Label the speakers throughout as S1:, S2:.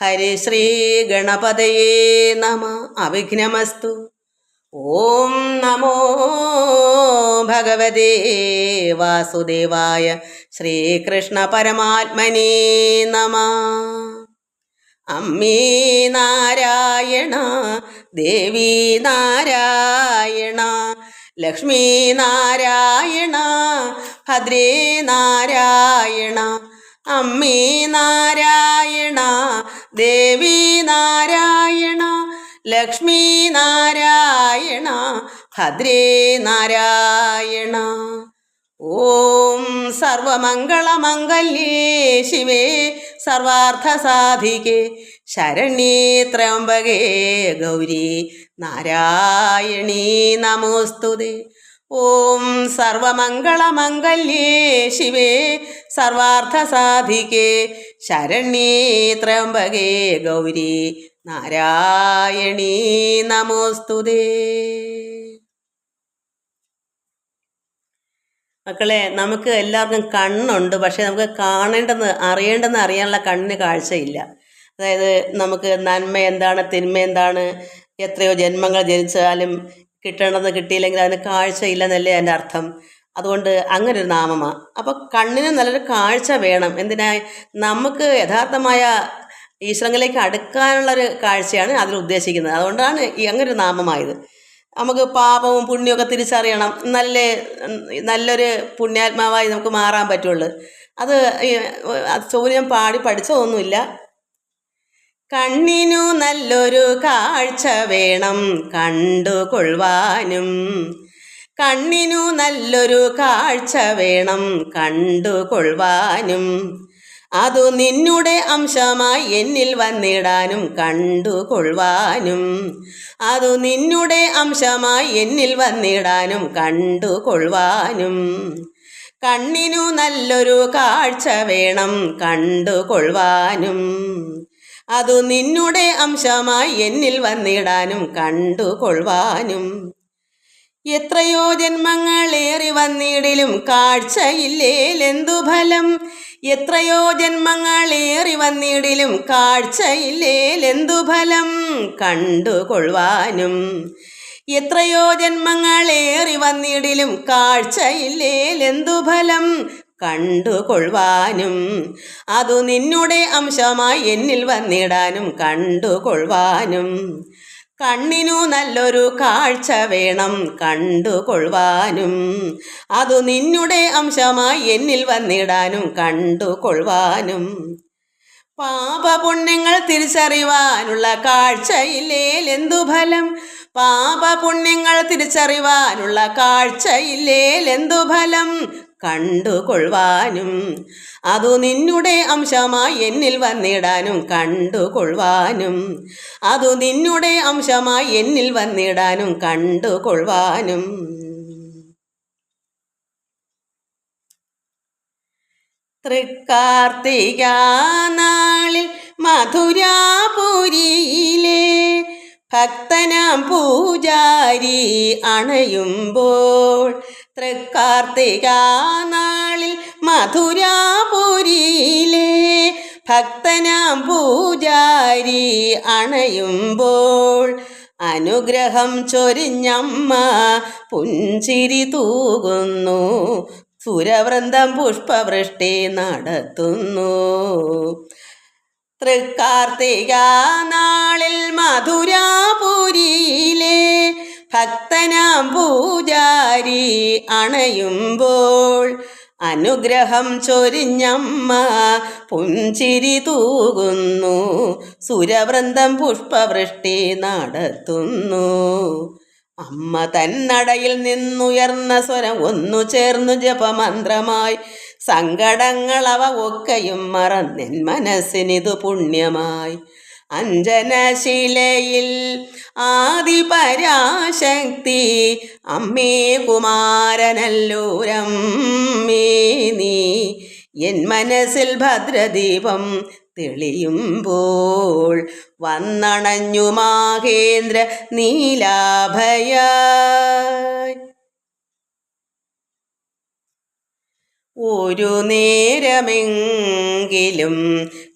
S1: ഹരിശ്രീ ഗണപതയേ നമ. അവിഘ്നമസ്തു. ഓം നമോ ഭഗവതേ വാസുദേവായ ശ്രീകൃഷ്ണ പരമാത്മനേ നമ. അമ്മേ നാരായണ ദേവി നാരായണ ലക്ഷ്മി നാരായണ ഭദ്രേ നാരായണ അമ്മേ നാരായണ ദേവി നാരായണ ലക്ഷ്മി നാരായണ ഭദ്രേ നാരായണ. ഓം സർവമംഗളമംഗല്യേ ശിവേ സർവാർത്ഥസാധികേ ശരണ്യേ ത്രയംബകേ ഗൗരി നാരായണീ നമോസ്തുതേ. ഓം സർവമംഗളമംഗല്യേ ശിവേ സർവാർത്ഥസാധികേ. ശരണ്യേ ത്രയംബകേ ഗൗരി നാരായണീ നമോസ്തുതേ മക്കളെ നമുക്ക് എല്ലാവർക്കും കണ്ണുണ്ട് പക്ഷേ നമുക്ക് കാണേണ്ടെന്ന് അറിയേണ്ടെന്ന് അറിയാനുള്ള കണ്ണിന് കാഴ്ചയില്ല. അതായത് നമുക്ക് നന്മ എന്താണ് തിന്മ എന്താണ് എത്രയോ ജന്മങ്ങൾ ജനിച്ചാലും കിട്ടേണ്ടത് കിട്ടിയില്ലെങ്കിൽ അതിന് കാഴ്ചയില്ലെന്നല്ലേ എന്റെ അർത്ഥം. അതുകൊണ്ട് അങ്ങനെ ഒരു നാമമാണ് അപ്പോൾ കണ്ണിന് നല്ലൊരു കാഴ്ച വേണം. എന്തിനായി നമുക്ക് യഥാർത്ഥമായ ഈശ്വരങ്ങളിലേക്ക് അടുക്കാനുള്ളൊരു കാഴ്ചയാണ് അതിൽ ഉദ്ദേശിക്കുന്നത്. അതുകൊണ്ടാണ് ഈ അങ്ങനെ ഒരു നാമമായത്. നമുക്ക് പാപവും പുണ്യമൊക്കെ തിരിച്ചറിയണം. നല്ല നല്ലൊരു പുണ്യാത്മാവായി നമുക്ക് മാറാൻ പറ്റുള്ളൂ. അത് ചോദ്യം പാടി പഠിച്ചതൊന്നുമില്ല. കണ്ണിനു നല്ലൊരു കാഴ്ച വേണം കണ്ടുകൊള്ളുവാനും. കണ്ണിനു നല്ലൊരു കാഴ്ച വേണം കണ്ടുകൊള്ളുവാനും. അതു നിന്നുടെ അംശമായി എന്നിൽ വന്നിടാനും കണ്ടുകൊള്ളുവാനും. അതു നിന്നുടെ അംശമായി എന്നിൽ വന്നിടാനും കണ്ടുകൊള്ളുവാനും. കണ്ണിനു നല്ലൊരു കാഴ്ച വേണം കണ്ടുകൊള്ളുവാനും. അതു നിന്നുടെ അംശമായി എന്നിൽ വന്നിടാനും കണ്ടുകൊള്ളുവാനും. എത്രയോ ജന്മങ്ങൾ ഏറി വന്നിടിലും കാഴ്ചയില്ലേലെന്തു ഫലം? എത്രയോ ജന്മങ്ങൾ ഏറി വന്നിടിലും കാഴ്ചയില്ലേലെന്തു ഫലം? കണ്ടുകൊള്ളുവാനും. എത്രയോ ജന്മങ്ങൾ ഏറി വന്നിടിലും കാഴ്ചയില്ലേലെന്തു ഫലം? കണ്ടുകൊള്ളുവാനും അതു നിന്നുടെ അംശമായി എന്നിൽ വന്നിടാനും കണ്ടുകൊള്ളുവാനും. കണ്ണിനു നല്ലൊരു കാഴ്ച വേണം കണ്ടുകൊള്ളുവാനും അതു നിന്നുടെ അംശമായി എന്നിൽ വന്നിടാനും കണ്ടുകൊള്ളുവാനും. പാപപുണ്യങ്ങൾ തിരിച്ചറിവാനുള്ള കാഴ്ചയില്ലേലെന്തു ഫലം? പാപപുണ്യങ്ങൾ തിരിച്ചറിവാനുള്ള കാഴ്ചയില്ലേലെന്തു ഫലം? കണ്ടുകൊള്ളുവാനും അതു നിന്നുടെ അംശമായി എന്നിൽ വന്നിടാനും കണ്ടുകൊള്ളുവാനും അതു നിന്നുടെ അംശമായി എന്നിൽ വന്നിടാനും കണ്ടുകൊള്ളുവാനും. തൃക്കാർത്തിക നാളിൽ മധുരാപുരിയിലെ ഭക്തനാം പൂജാരി അണയുമ്പോൾ തൃക്കാർത്തിക നാളിൽ മധുരാപുരിയിലെ ഭക്തനാം പൂജാരി അണയുമ്പോൾ അനുഗ്രഹം ചൊരിഞ്ഞമ്മ പുഞ്ചിരി തൂകുന്നു. സുരവൃന്ദം പുഷ്പവൃഷ്ടി നടത്തുന്നു. തൃക്കാർത്തിക നാളിൽ മധുരാപുരിയിലെ ഭക്തനാം പൂജാരി അണയുമ്പോൾ അനുഗ്രഹം ചൊരിഞ്ഞമ്മ പുഞ്ചിരി തൂകുന്നു. സുരവൃന്ദം പുഷ്പവൃഷ്ടി നടത്തുന്നു. അമ്മ തന്നടയിൽ നിന്നുയർന്ന സ്വരം ഒന്നു ചേർന്നു ജപമന്ത്രമായി. സങ്കടങ്ങളവ ഒക്കെയും മറന്നെൻ മനസ്സിനിതു പുണ്യമായി. അഞ്ജനശിലയിൽ ആദിപരാശക്തി. അമ്മേ കുമാരനല്ലൂരം നീ. എൻ മനസ്സിൽ ഭദ്രദീപം തെളിയുമ്പോൾ വന്നണഞ്ഞു മാഹേന്ദ്ര നീലാഭയ ഒരു നേരമെങ്കിലും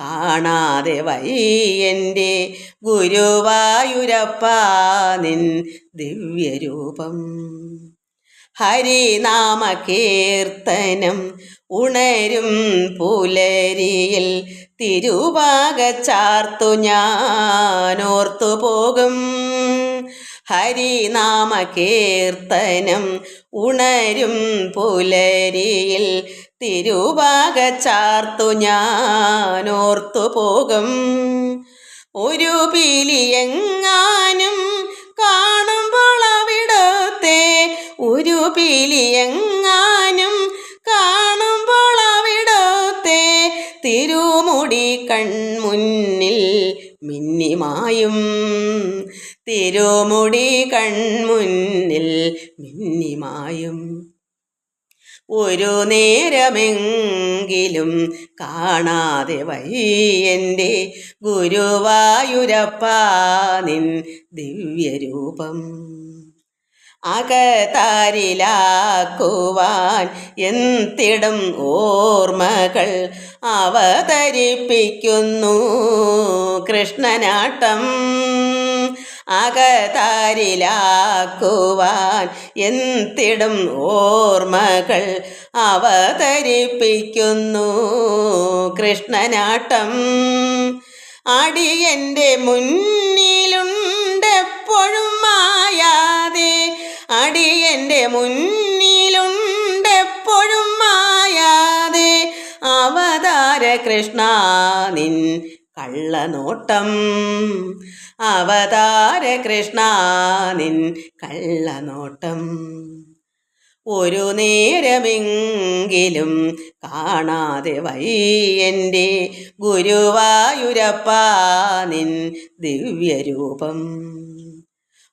S1: കാണാതെ വയ്യന്റെ ഗുരുവായൂരപ്പ നിൻ ദിവ്യരൂപം. ഹരിനാമ കീർത്തനം ഉണരും പുലരിയിൽ തിരുവാകച്ചാർത്തു ഞാനോർത്തു പോകും. ഹരിനാമ കീർത്തനം ഉണരും പുലരിയിൽ തിരുവാകച്ചാർത്തു ഞാനോർത്തു പോകും. ഒരു പീലിയെങ്ങാനും കാണുമ്പോൾ അവിടത്തെ ഒരു പീലിയെങ്ങാനും കാണുമ്പോൾ അവിടത്തെ തിരുമുടി കൺമുന്നിൽ മിന്നിമായും. തിരുമുടി കൺമുന്നിൽ മിന്നിമായും. ഒരു നേരമെങ്കിലും കാണാതെ വയ്യന്റെ ഗുരുവായൂരപ്പ നിൻ ദിവ്യരൂപം. അകതാരിലാക്കുവാൻ എന്തിടും ഓർമ്മകൾ അവതരിപ്പിക്കുന്നു കൃഷ്ണനാട്ടം. അകതാരിലാക്കുവാൻ എന്തിടും ഓർമ്മകൾ അവതരിപ്പിക്കുന്നു. കൃഷ്ണനാട്ടം അടിയന്റെ മുന്നിലുണ്ടെപ്പോഴും മായാതെ അടിയന്റെ മുന്നിലുണ്ടെപ്പോഴും മായാതെ അവതാര കൃഷ്ണ നിൻ കള്ളനോട്ടം. അവതാര കൃഷ്ണ നിൻ കള്ളനോട്ടം. ഒരു നേരമെങ്കിലും കാണാതെ വയ്യന്റെ ഗുരുവായൂരപ്പ നിൻ ദിവ്യരൂപം.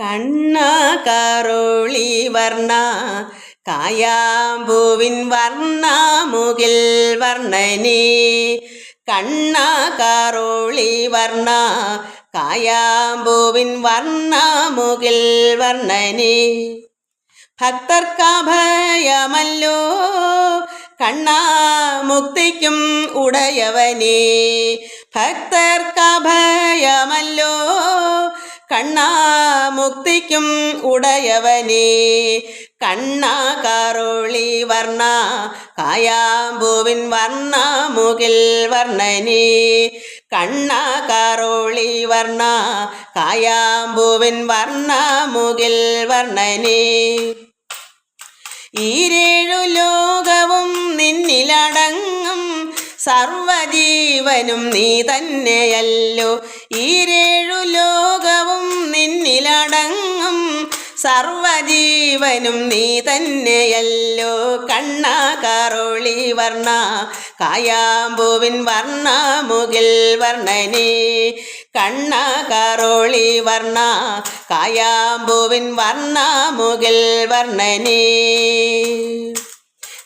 S1: കണ്ണ കറുളി വർണ കായാമ്പൂവിൻ വർണ മുകിൽ വർണനെ. കണ്ണ കറുളി വർണ കായാമ്പൂവിൻ വർണ മുകിൽ വർണനെ. ഭക്തർക്കഭയമല്ലോ കണ്ണ മുക്തിക്കും ഉടയവനേ. ഭക്തർക്കഭയമല്ലോ കണ്ണാ മുക്തിക്കും ഉടയവനേ. കണ്ണാ കറുളി വർണ കായാമ്പൂവിൻ വർണ മുകിൽ വർണനേ. കണ്ണാ കറുളി വർണ കായാമ്പൂവിൻ വർണ മുകിൽ വർണനേ. ഈരേഴു ലോകവും നിന്നിലടങ്ങും സർവജീവനും നീ തന്നെയല്ലോ. ഈരേഴു ലോകവും നിന്നിലടങ്ങും സർവജീവനും നീ തന്നെയല്ലോ. കണ്ണ കറുളി വർണ കായാമ്പൂവിൻ വർണ മുകിൽ വർണനേ. കണ്ണ കറുളി വർണ കായാമ്പൂവിൻ വർണ മുകിൽ വർണനേ.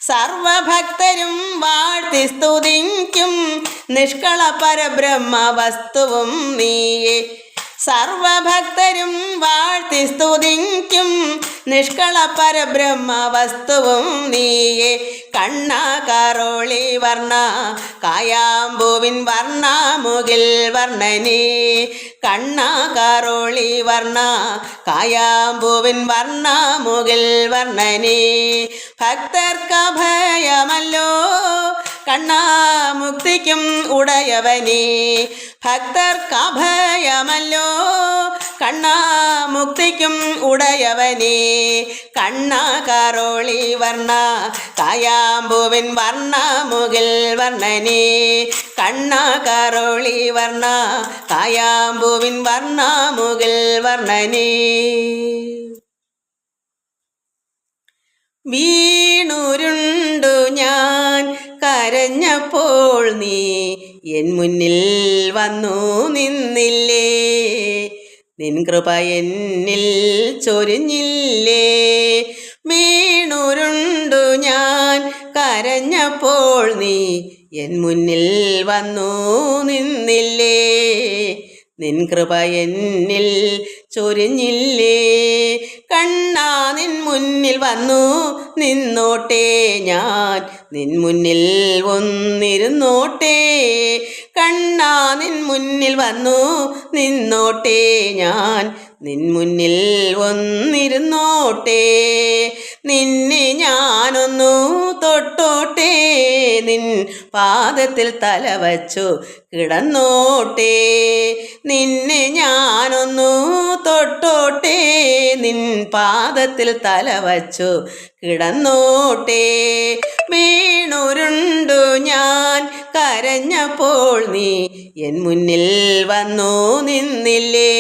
S1: സർവഭക്തരും വാഴ്ത്തി സ്തുതിക്കും. നിഷ്കള പരബ്രഹ്മ വസ്തുവും നീയേ. സർവഭക്തരും വാഴ്ത്തി സ്തുതിക്കും. നിഷ്കള പരബ്രഹ്മ വസ്തുവും നീയേ. കണ്ണ കറോളി വർണ കായാമ്പൂവിൻ വർണ മുകിൽ വർണനേ. കണ്ണ കറോളി വർണ കായാമ്പൂവിൻ വർണ മുകിൽ വർണനേ. ഭക്തർക്കഭയമല്ലോ കണ്ണാമുക്തിക്കും ഉടയവനേ. ഭക്തർക്കഭയമല്ലോ കണ്ണാമുക്തിക്കും ഉടയവനേ. കണ്ണ കറോളി വർണ കായാമ്പുവിൻ വർണ മുകിൽ വർണനേ. കണ്ണ കറോളി വർണ കായാമ്പുവിൻ വർണ മുകിൽ വർണനേ. വീണുരുണ്ടു എൻ മുന്നിൽ വന്നു നിന്നില്ലേ? നിൻ കൃപ എന്നിൽ ചൊരിഞ്ഞില്ലേ? വീണുരുണ്ടു ഞാൻ കരഞ്ഞപ്പോൾ നീ എൻ മുന്നിൽ വന്നു നിന്നില്ലേ? നിൻ കൃപ എന്നിൽ ചൊരിഞ്ഞില്ലേ? കണ്ണാ നിൻ മുന്നിൽ വന്നു നിന്നോട്ടെ ഞാൻ. നിൻ മുന്നിൽ ഒന്നിരുന്നോട്ടെ കണ്ണാ നിൻ മുന്നിൽ വന്നു നിന്നോട്ടെ ഞാൻ. നിൻ മുന്നിൽ ഒന്നിരുന്നോട്ടെ നിന്നെ ഞാനൊന്നു തൊട്ടോട്ടെ നിൻ പാദത്തിൽ തല വച്ചു കിടന്നോട്ടെ നിന്നെ ഞാനൊന്നു തൊട്ടോട്ടെ നിൻ പാദത്തിൽ തല വച്ചു കിടന്നോട്ടെ. വീണുരുണ്ടു ഞാൻ കരഞ്ഞപ്പോൾ നീ എൻ മുന്നിൽ വന്നു നിന്നില്ലേ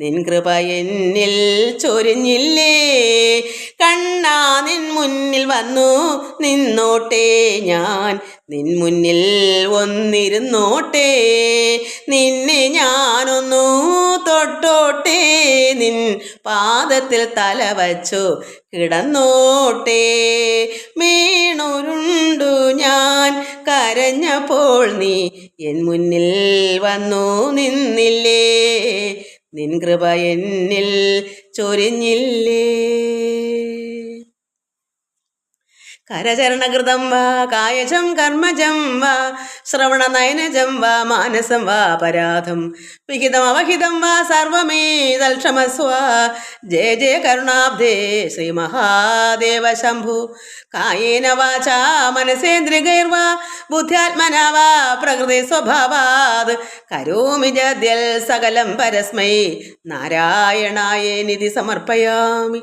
S1: നിൻ കൃപ എന്നിൽ ചൊരിഞ്ഞില്ലേ? കണ്ണാ നിൻ മുന്നിൽ വന്നു നിന്നോട്ടെ ഞാൻ. നിൻ മുന്നിൽ ഒന്നിരുന്നോട്ടെ നിന്നെ ഞാനൊന്നു തൊട്ടോട്ടെ. നിൻ പാദത്തിൽ തല വച്ചു കിടന്നോട്ടെ. വീണുരുണ്ടു ഞാൻ. കരഞ്ഞപ്പോൾ നീ എൻ മുന്നിൽ വന്നു നിന്നില്ലേ? നിൻ കൃപ എന്നിൽ ചൊരിഞ്ഞില്ലേ? കരചരണകൃതം വാ കായജം കർമ്മജം വാ ശ്രവണനയനജം വാ മാനസം വാ പരാധം. വിഹിതം അവഹിതം വാ സർവമേ തൽക്ഷമസ്വ ജയ ജയ കരുണാബ്ദേ ശ്രീ മഹാദേവ ശംഭു. കായേന വാച മനസേന്ദ്രികൈർവാ ബുദ്ധ്യാത്മനാ വാ പ്രകൃതി സ്വഭാവാത്. കരോമി ജദ്യൽ സകലം പരസ്മൈ. നാരായണായ നിധി സമർപ്പയാമി.